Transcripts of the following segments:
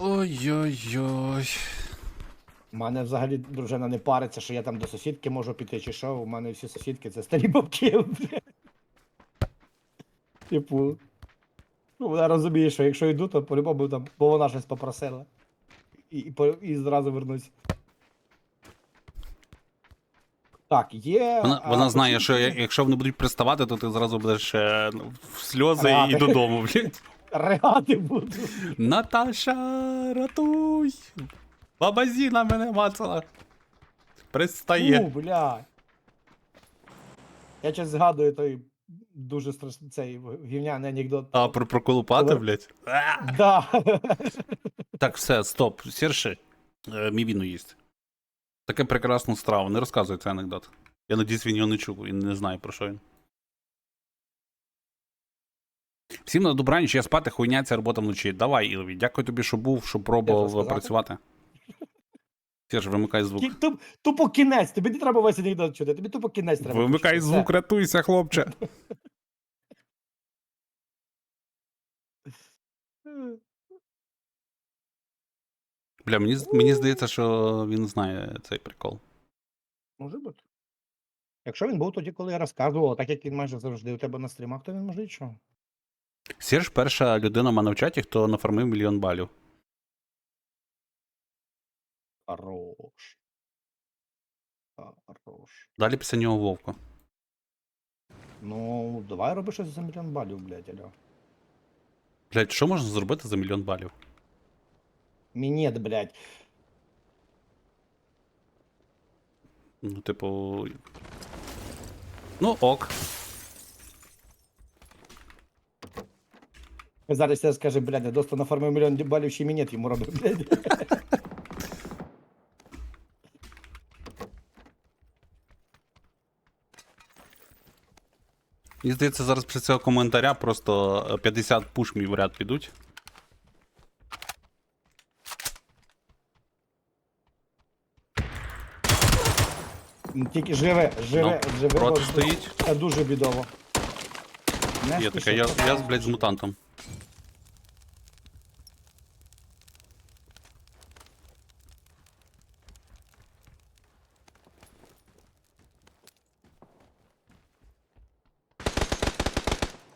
Ой-ой-ой. У мене взагалі дружина не париться, що я там до сусідки можу піти, чи що. У мене всі сусідки це старі бабки. Типу. Ну, вона розуміє, що якщо йду, то по-любому там, бо вона щось попросила. І, і, і зразу вернусь. Так, є. Вона, а, вона знає, що я- якщо вони будуть приставати, то ти зразу будеш е, ну, в сльози Рати. і додому, блядь. Ригати буду. Наташа, ратуй! Баба Зіна мене мацала. Пристає. Фу, бля. Я щось згадую той дуже страшний цей гівняний анекдот. А, про проколупати, Коли- блядь. А! Да. Так, все, стоп. Сірши. Е, мій віно їсть. Таке прекрасну страву. Не розказуй цей анекдот. Я надіюсь, він його не чув і не знає, про що він. Всім на добраніч, я спати, хуйня, ця робота вночі. Давай, Ілові, дякую тобі, що був, що пробував що, сказати? працювати. Вимикай звук. Кі- туп- Тупо кінець, тобі не треба весь анекдот чути, тобі тупо кінець треба. Вимикай почути, звук, все. рятуйся, хлопче. Бля, мені, з- мені здається, що він знає цей прикол. Може бути. Якщо він був тоді, коли я розказував, так як він майже завжди у тебе на стрімах, то він може і що. Серж перша людина в мене в чаті, хто нафармив мільйон балів. Хорош. Хорош. Далі після нього Вовко. Ну, давай роби щось за мільйон балів, блядь, алло. Блять, що можна зробити за мільйон балів? Мінет, блядь. Ну, типу. Ну, ок. Зараз я скаже, блядь, я доста нафармив мільйон балів, ще й мінет йому робив, блядь. Мені здається, зараз після цього коментаря просто е, 50 пушмів в ряд підуть. Тільки живе, живе, Ну, живе. проти бо- стоїть. Це дуже бідово. Не Є спіши, таке, я, це- я блядь, з мутантом.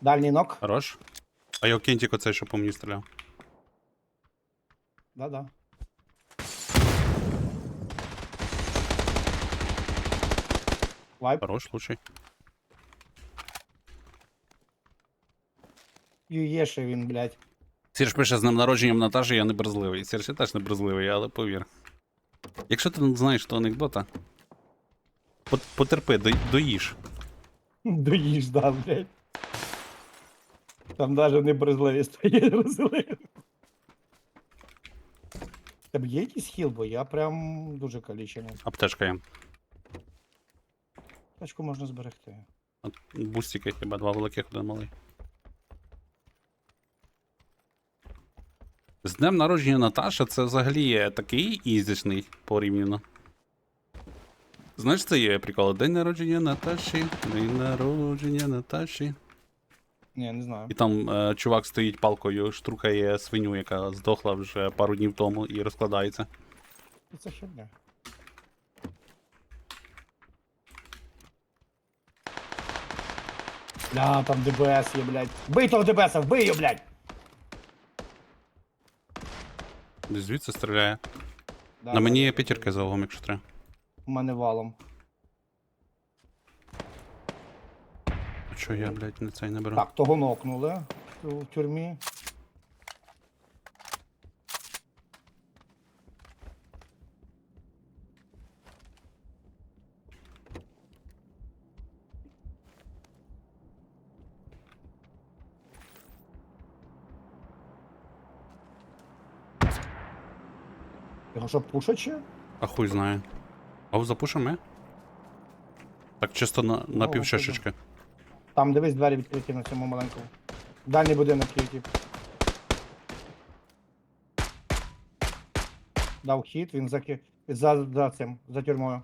Дальній нок. Хорош. А я кентик оцей, що по мені стріляв. Да-да. Вайп. Хорош, лучший. Ще він, блядь. Серж пише з днем народженням Наташі, я не брезливий. Серж, я теж не брезливий, але повір. Якщо ти не знаєш того анекдота, пот- потерпи, до- доїж. Доїж, да, блядь. Там навіть не брезливі стоїть розливі. Тебе є якийсь хіл, бо я прям дуже калічений. Аптечка є. Тачку можна зберегти. От Бустики хіба два великих, один малий. З днем народження Наташа це взагалі є такий ізичний порівняно. Знаєш, це є прикол. День народження Наташі, день народження Наташі. Ні, не знаю. І там е, чувак стоїть палкою, штрукає свиню, яка здохла вже пару днів тому і розкладається. Це херня. Бля, там ДБС є, блядь. Бий того ДБСа, вбий його, блядь! Десь звідси стріляє. Да, На мені є да, п'ятірки за углом, якщо треба. У мене валом. Чого я, блядь, не цей не беру? Так, того нокнули в тюрмі. Його що пушать ще? А хуй знає. А запушимо? Так чисто на, на Ну, півчашечки. Там дивись двері відкриті на цьому маленькому. Дальній будинок є. Дав хід, він за, за, за цим, за тюрмою.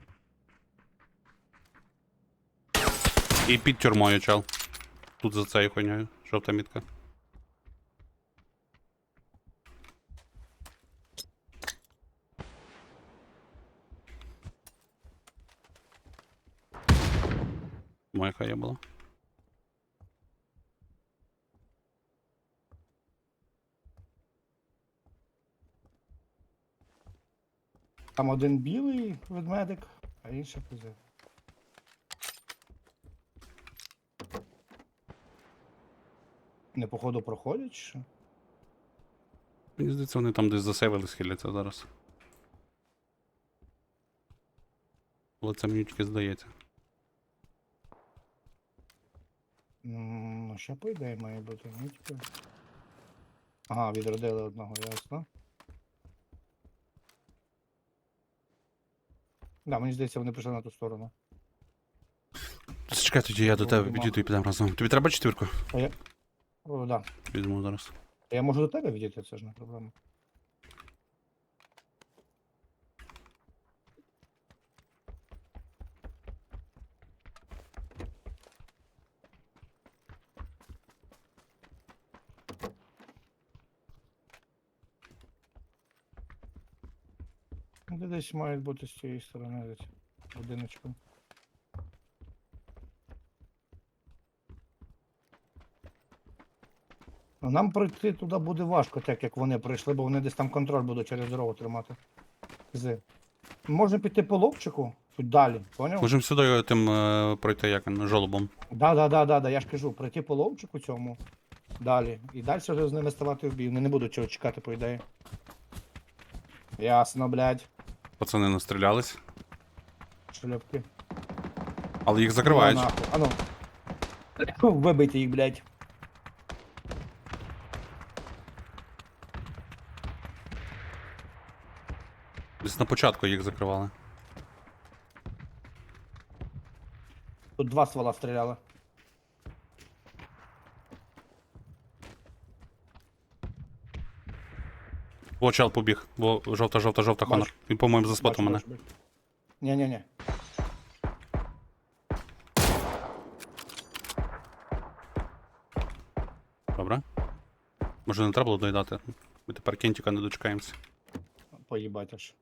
І під тюрмою, чел. Тут за цією хуйнею. Жовта мітка. Моя хая була. Там один білий ведмедик, а інший кузи. Не походу проходять, чи що? Мені здається, вони там десь засейвили схиляться зараз. Але це мені тільки здається. Ну, ще по ідеї має бути, ну типу. Ага, відродили одного, ясно. Да, мені здається, вони пішли на ту сторону. Чекай, тоді я до тебе Нема. підійду і підемо разом. Тобі треба четвірку? А я. О, да. Візьму зараз. Я можу до тебе відійти, це ж не проблема. Де Десь мають бути з цієї сторони десь будиночком. Ну, нам пройти туди буде важко, так як вони прийшли, бо вони десь там контроль будуть через дорогу тримати. З. Можна піти по лобчику, тут далі, поняв? Можемо сюди тим е, пройти як він, жолобом. Да, да, да, да, да, я ж кажу, пройти по ловчику цьому далі. І далі вже з ними ставати в бій. Вони не будуть чого чекати, по ідеї. Ясно, блядь. Пацани настрілялись. Шльопки. Але їх закривають. А ну. Вибийте їх, блядь. Десь на початку їх закривали. Тут два ствола стріляли. О, чел побіг. О, жовта, жовта, жовта хонор. Він, по-моєму, заспотив мене. Ні-ні-ні. Добре. Може не треба було доїдати. Ми тепер кінтіка не дочекаємося. Поїбать аж.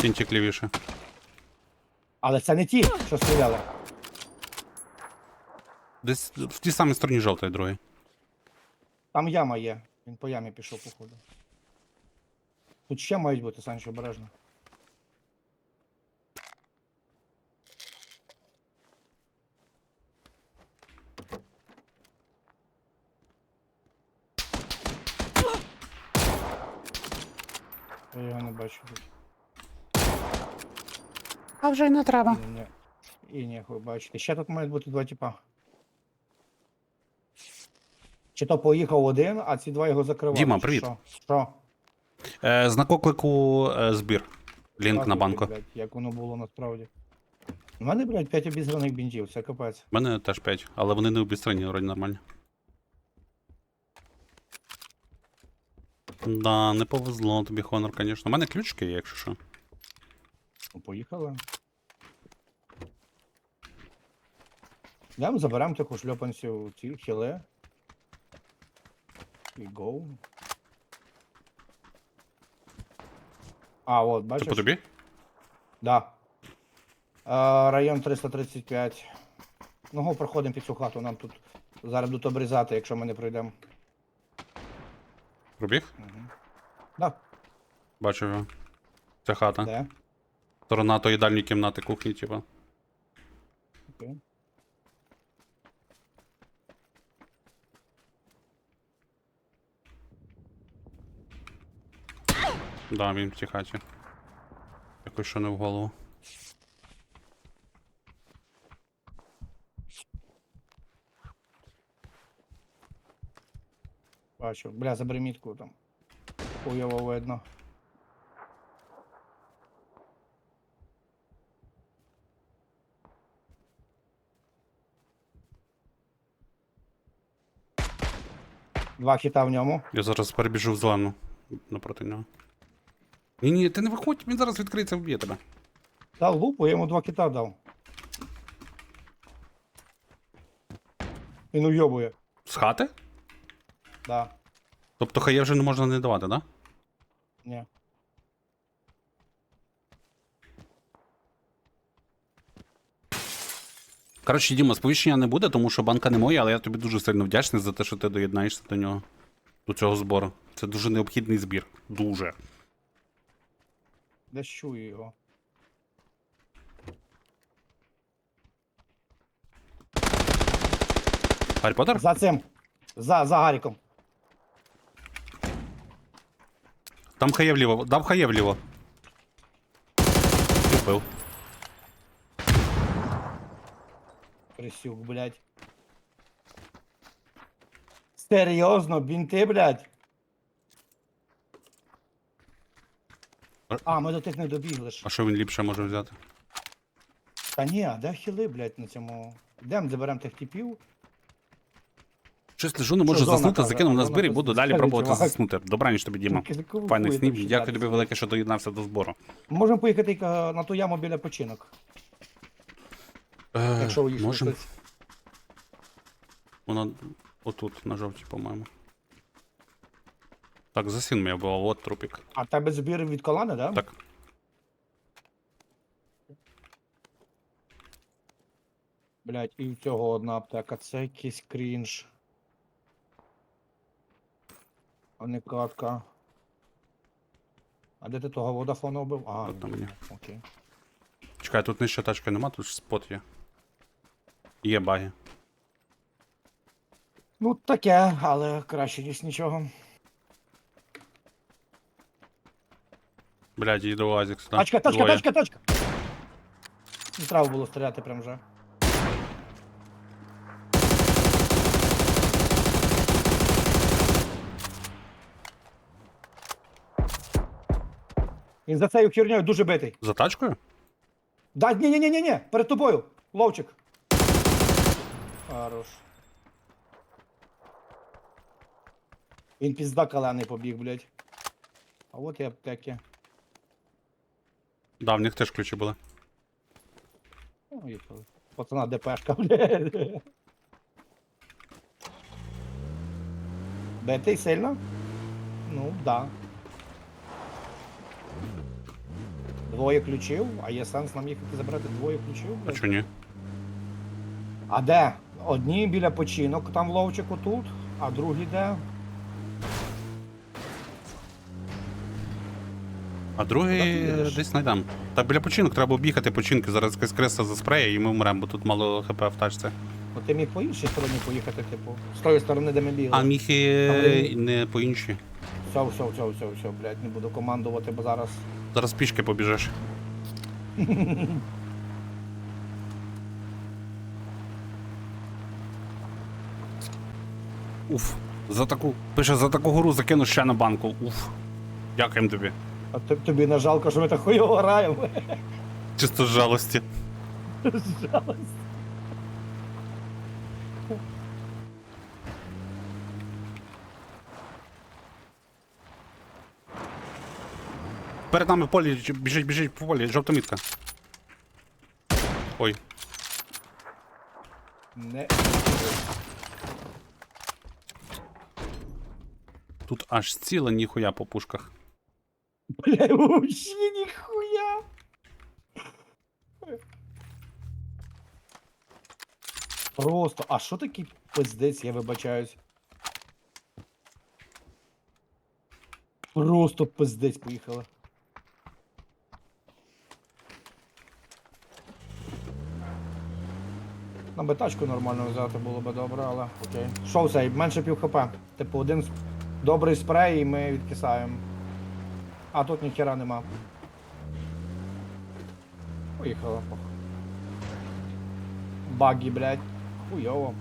Кінтік лівіше. Але це не ті, що стріляли. Десь в тій самій стороні жовтої другої. Там яма є. Він по ямі пішов, походу. Тут ще мають бути, Санчо, обережно. Я його не бачу тут. А вже й не треба. І ніхуй бачити. Ще тут мають бути два типа. Чи то поїхав один, а ці два його закривали. Діма, чи привіт. Що? Що? Е, знак оклику е, збір. Лінк на банку. Блядь, як воно було насправді. У мене, блядь, 5 обізраних бінтів, це капець. У мене теж 5, але вони не обістрані, вроді нормально. Да, не повезло тобі, Хонор, звісно. У мене ключики є, якщо що. Ну, поїхали. Йдемо заберемо таку шльопанців ці хіле. І гоу. А, от, Це бачиш? по тобі? Да. Е, район 335. Ну, го, проходимо під цю хату, нам тут зараз будуть обрізати, якщо ми не пройдемо. Пробіг? Да, Бачу його. Це хата. де? Сторона тої дальньої кімнати кухні, типа. Окей. Да, він в тій хаті. Якось що не в голову. Бачу. Бля, забери мітку там. Хуйово видно. Два хіта в ньому. Я зараз перебіжу в зелену напроти нього. Ні, ні, ти не виходь, він зараз відкриється, вб'є тебе. Дав лупу, я йому два кита дав. Він уйобує. З хати? Да. Тобто хає вже не можна не давати, да? Ні. Коротше, Діма, сповіщення не буде, тому що банка не моя, але я тобі дуже сильно вдячний за те, що ти доєднаєшся до нього. До цього збору. Це дуже необхідний збір. Дуже. Десь чую його. Гаррі Поттер? За цим. За, за Гаріком. Там хає вліво. Дав хає вліво. Вбив. Крисюк, блядь. Серйозно, бінти, блядь. А, ми до тих не добігли ж. А що він ліпше може взяти? Та ні, а де хіли, блядь, на цьому. Йдем, заберемо тих типів. Щось лежу, не можу зона заснути, каже? закинув А на збір і буду далі пробувати чувак. заснути. Добраніч тобі, Діма. Тільки кого Файних хуя снів. там Дякую читати? тобі велике, що доєднався до збору. Можемо поїхати е, на ту яму біля починок, Е, якщо Можемо. хтось. Воно отут, на жовтій, по-моєму. Так, засін мене було, от трупік. А в тебе збір від колани, да? Так. Блядь, і в цього одна аптека. Це якийсь крінж. А не катка. А де ти того водафона вбив? А, От на мені. окей. Чекай, тут нижче тачки нема, тут ж спот є. Є баги. Ну таке, але краще, ніж нічого. Блядь, їду Азік сюди. Тачка, тачка, Двоє. тачка, тачка! Не треба було стріляти прям вже. Він за цією хернею дуже битий. За тачкою? Да, ні, ні, ні, ні, ні, перед тобою. Ловчик. Хорош. Він пізда калений побіг, блядь. А от і аптеки. Да, в них теж ключі були. Ну, їхали. Пацана ДПшка, блядь. Битий сильно? Ну, да. Двоє ключів, а є сенс нам їхати забрати двоє ключів, А блядь. чо ні? А де? Одні біля починок, там в ловчику тут, а другі де? А другий десь знайдем. Так біля починок треба об'їхати починки. Зараз якась креса заспреє і ми вмремо, бо тут мало хп в тачці. Ну ти міг по іншій стороні поїхати, типу. З тої сторони, де ми бігли. А міг і не по іншій. Все, все, все, все, все, блядь, не буду командувати, бо зараз. Зараз пішки побіжиш. Уф. За таку. Пише, за таку гору закину ще на банку. Уф. Дякуємо тобі. А т- тобі не жалко, що ми так хуйово граємо. Чисто з жалості. Жалость. Перед нами в полі, ч- біжить, біжить по полі, жовта мітка. Ой, Не. тут аж ціле ніхуя по пушках. Бля, вообще ніхуя. Просто, а що такий пиздець, я вибачаюсь. Просто пиздець поїхали. Нам би тачку нормально взяти було би добре, але окей. Що цей, менше пів хп. Типу один добрий спрей і ми відкисаємо. А тут ніхера нема. Поїхала. пох. Багі, блядь. Хуйово.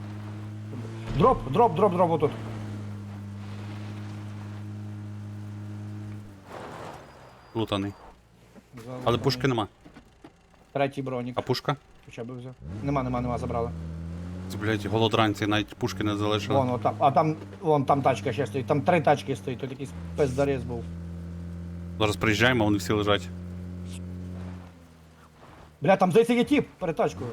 Дроп, дроп, дроп, дроп отут. Лутаний. Залутаний. Але пушки нема. Третій бронік. А пушка? Хоча б взяв. Нема, нема, нема, забрали. Це, блядь, голодранці, навіть пушки не залишили. Вон, отам, а там, вон там тачка ще стоїть. Там три тачки стоїть, тут якийсь пиздарез був. Зараз приїжджаємо, а вони всі лежать. Бля, там здається є тіп перед тачкою.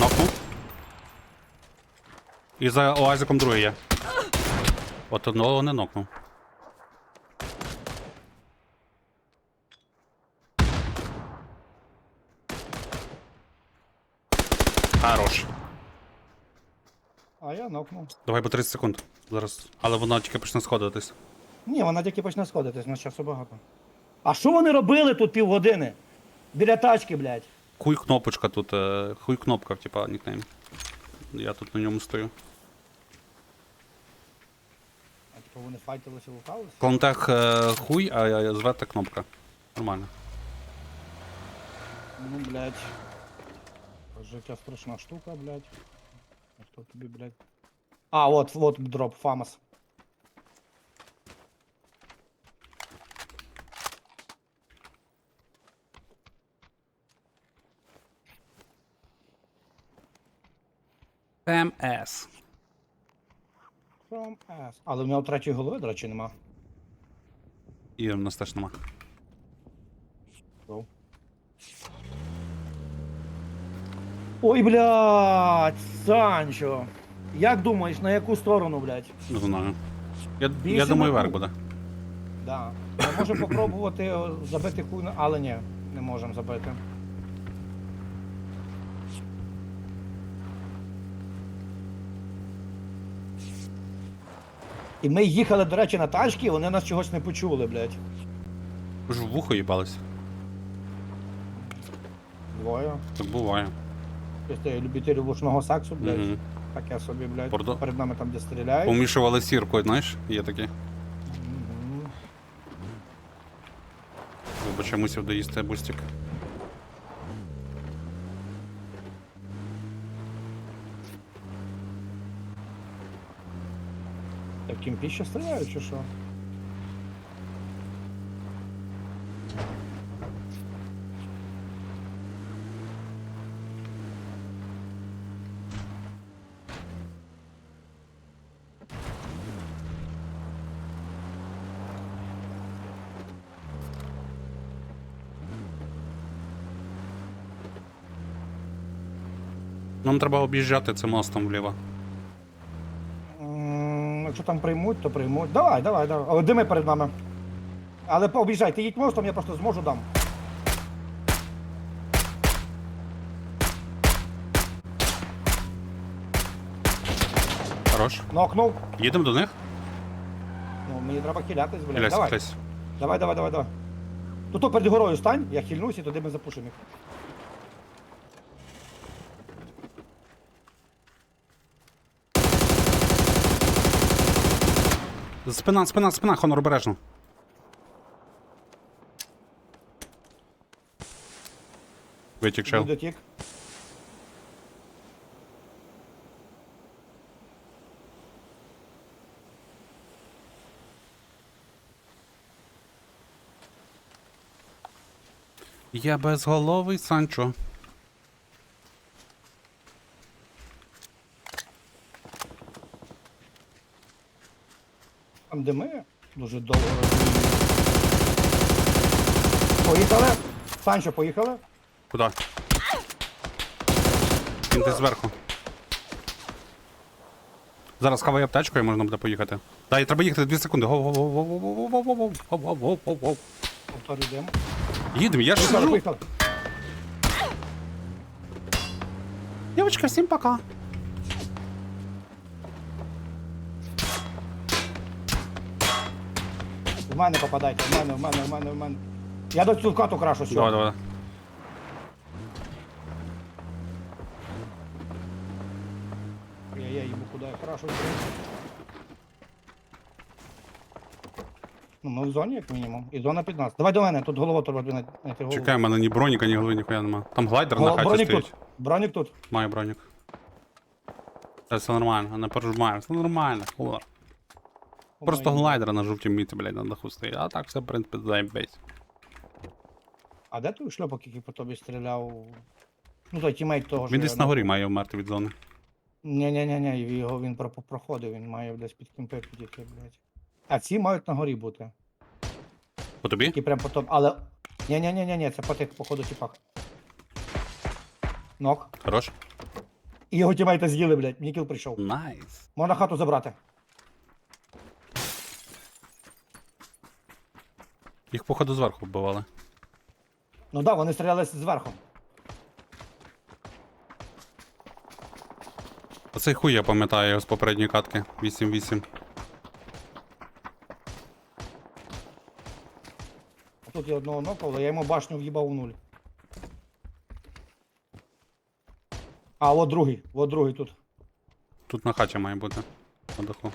Нокнув. І за оазиком другий є. От одного не нокнув. А я нокнув. Давай по 30 секунд. Зараз. Але вона тільки почне сходитись. Ні, вона тільки почне сходитись, на часу багато. А що вони робили тут півгодини? Біля тачки, блядь. Хуй кнопочка тут, е, хуй кнопка, типа, нікнейм. Я тут на ньому стою. А типу вони файтилися, луталися? Клонтех е, хуй, а я- зверта кнопка. Нормально. Ну, блядь. Життя страшна штука, блядь. А Хто тобі, блядь? А, от, от дроп, Фамас. МС. S. Але в нього третьої голови, до речі, нема. І в нас теж нема. Ой, блядь, Санчо. Як думаєш, на яку сторону, блядь? Не знаю. Я, я Більше думаю, на верх буде. Да. Ми можемо попробувати забити хуй, на- але ні, не можемо забити. І ми їхали, до речі, на тачки, вони нас чогось не почули, блядь. Ж в вухо їбались. Двоє. Так буває. Якщо я любитель лучного сексу, блядь. Угу. Таке собі, блядь. Пордо. Перед нами там, де стріляють. Помішували сіркою, знаєш, є такі. Мгм. я мусив доїсти бустик. Так кімпі ще стріляють, чи що? Нам треба об'їжджати цим мостом вліво. М, Якщо там приймуть, то приймуть. Давай, давай, давай. Але дими перед нами. Але обіжай, ти їдь мостом, я просто зможу дам. Хорош. Нокнув. Їдемо до них? Ну, мені треба хилятись, блядь. Хиляйся, Давай. хиляйся. давай, давай, давай, давай. Тут перед горою стань, я хильнусь і туди ми запушимо їх. Спина, спина, спина, Хонор обережно. Витік чел. Дотік. Я безголовий Санчо. Там дими дуже довго. Поїхали. Санчо, поїхали. Куда? Він десь зверху. Зараз хавай аптечку і можна буде поїхати. Дай, треба їхати 2 секунди. Повторюй дим. Їдемо, я ж Поїхали, сижу. поїхали. Дівчатка, всім пока. В мене попадайте, в мене, в мене, в мене, в мене. Я до цю хату крашу, все. Давай, давай. Я, я їбу куди я крашу. Ну, ми в зоні, як мінімум. І зона під нас. Давай до мене, тут голова треба знайти голову. Чекай, в мене ні броніка, ні голови, ніхуя нема. Там глайдер на хаті бронік стоїть. тут. Бронік тут. Маю бронік. Це все нормально, не пережимаю, все нормально, хула. Просто глайдер на жовтій міці, блядь, на даху стоїть. А так все, в принципі, заєбейсь. А де той шльопок, який по тобі стріляв? Ну той тімейт того, ж. Він десь на горі має вмерти від зони. Ні, ні, ні, ні, його він про- проходив, він має десь під кімпи підійти, блядь. А ці мають на горі бути. По тобі? Які прям потом. Але. Ні, ні, ні, ні, ні, це по тих, походу, типах. Нок. Хорош? І його тімейта з'їли, блядь. Мені кіл прийшов. Найс. Можна хату забрати. Їх, походу, зверху вбивали. Ну да, вони стріляли зверху. Оцей хуй я пам'ятаю його з попередньої катки. 8-8. Тут є одного нокнуло, я йому башню в'їбав у нуль. А, от другий, от другий тут. Тут на хаті має бути. На даху.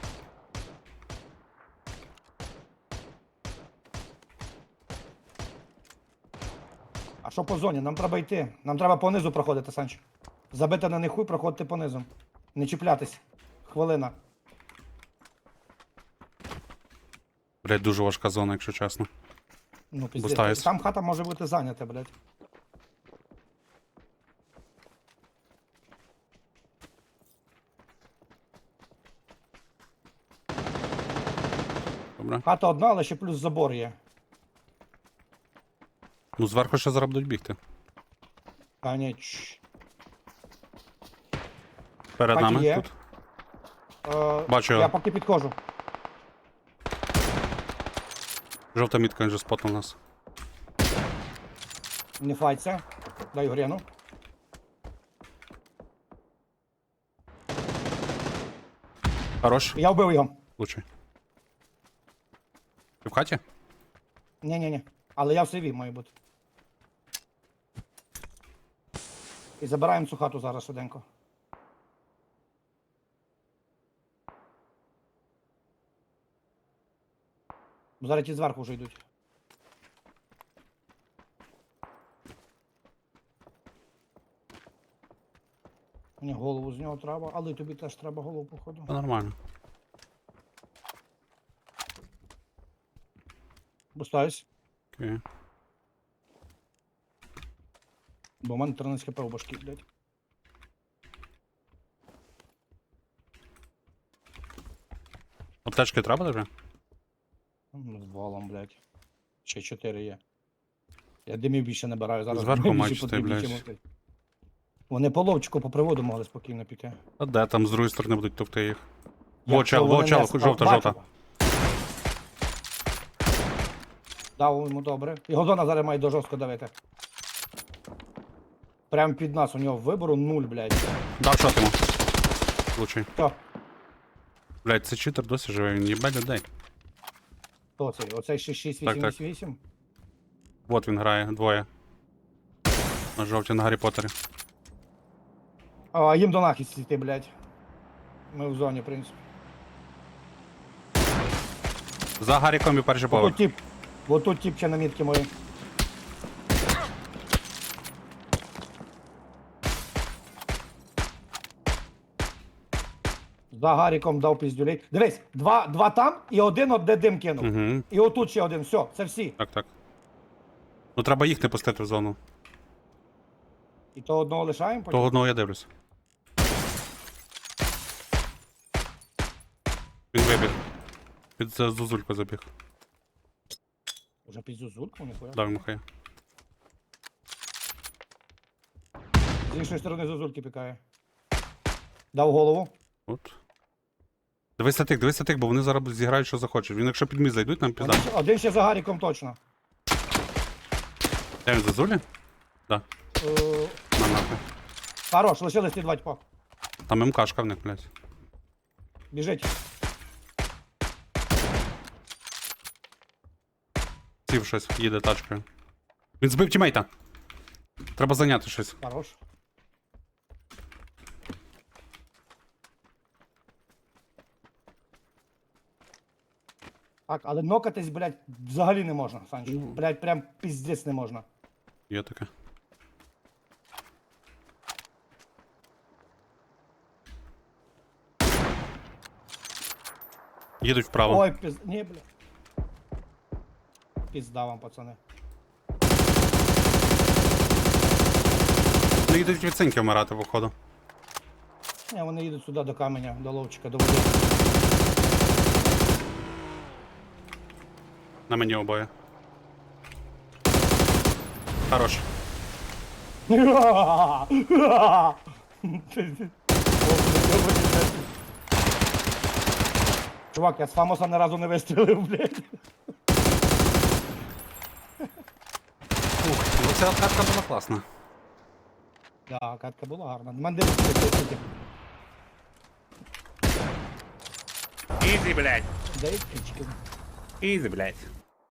А що по зоні? Нам треба йти. Нам треба понизу проходити, Санч. Забити на них хуй, проходити понизу. Не чіплятись. Хвилина. Блять, дуже важка зона, якщо чесно. Ну, піздець. Бустаюсь. Там хата може бути зайнята, блядь. Добре. Хата одна, але ще плюс забор є. Ну, зверху ще зараз будуть бігти. Чш. Перед Так нами є. тут. Е, Бачу Я його. поки підходжу. Жовта мітка, він же спотнув нас. Не файться. Дай грену. Хорош. Я вбив його. Лучший. Ти в хаті? Ні-ні-ні. Але я в сейві маю бути. І забираємо цю хату зараз швиденько. Бо Зараз ті зверху вже йдуть. Мені голову з нього треба, але тобі теж треба голову, походу. Та нормально. Бустаюсь, Окей. Бо в мене 13 хп у башки, блядь. Аптечки треба вже? Ну, З валом, блядь. Ще 4 є. Я димів більше не бираю зараз. Зверху димів більше мачте, потрібні, блядь. чим оцей. Вони по ловчику по приводу могли спокійно піти. А де там з другої сторони будуть товкти їх? Во, Якщо чел, во, вони чел, не жовта, жовта. Дав йому добре. Його зона зараз має до жорстко давити. Прям під нас у нього вибору нуль, блядь. Дав шот йому. Лучший. Хто? Блять, це читер досі живе, він їбе людей. Хто цей? Оцей 6 Так, 8 так. 8 8 Вот він грає, двоє. На жовті на Гаррі Поттері. А їм до нахід йти, блядь. Ми в зоні, в принципі. За Гарріком і перший Отут поверх. тип. Вот тут тип ще на мітки мої. За Гаріком дав піздюлей. Дивись, два, два там і один от де дим кинув. Угу. І отут ще один. Все, це всі. Так, так. Ну треба їх не пустити в зону. І то одного лишаємо потім. Того одного я дивлюсь. Він вибіг. Під за зузульку забіг. Уже піздю зульку, ніхуя. Дав йому хай. З іншої сторони зозульки пікає. Дав голову. От. Дивися тих, дивися тих, бо вони зараз зіграють, що захочуть. Він якщо під міст зайдуть, нам пізда. Один, ще- один ще за Гаріком точно. Я він зазулі? Да. Е, На нахуй. хорош, лишились ті два тьпа. Там МКшка в них, блядь. Біжить. Сів щось, їде тачкою. Він збив тімейта. Треба зайняти щось. Хорош. Так, але нокатись, блядь, взагалі не можна, Санч. Блядь, прям піздець не можна. Є таке. Їдуть вправо. Ой, піз... Ні, блядь. Пізда вам, пацани. Ну, їдуть від цинки вмирати, походу. Ні, вони їдуть сюди до каменя, до ловчика, до води. На мені обоє. Хорош. Чувак, я з Фамоса ні разу не вистрілив, блядь. Ух, ну ця катка була класна. Да, катка була гарна. Мене дивиться, Ізі, блядь. Дай птички. Ізі, блядь.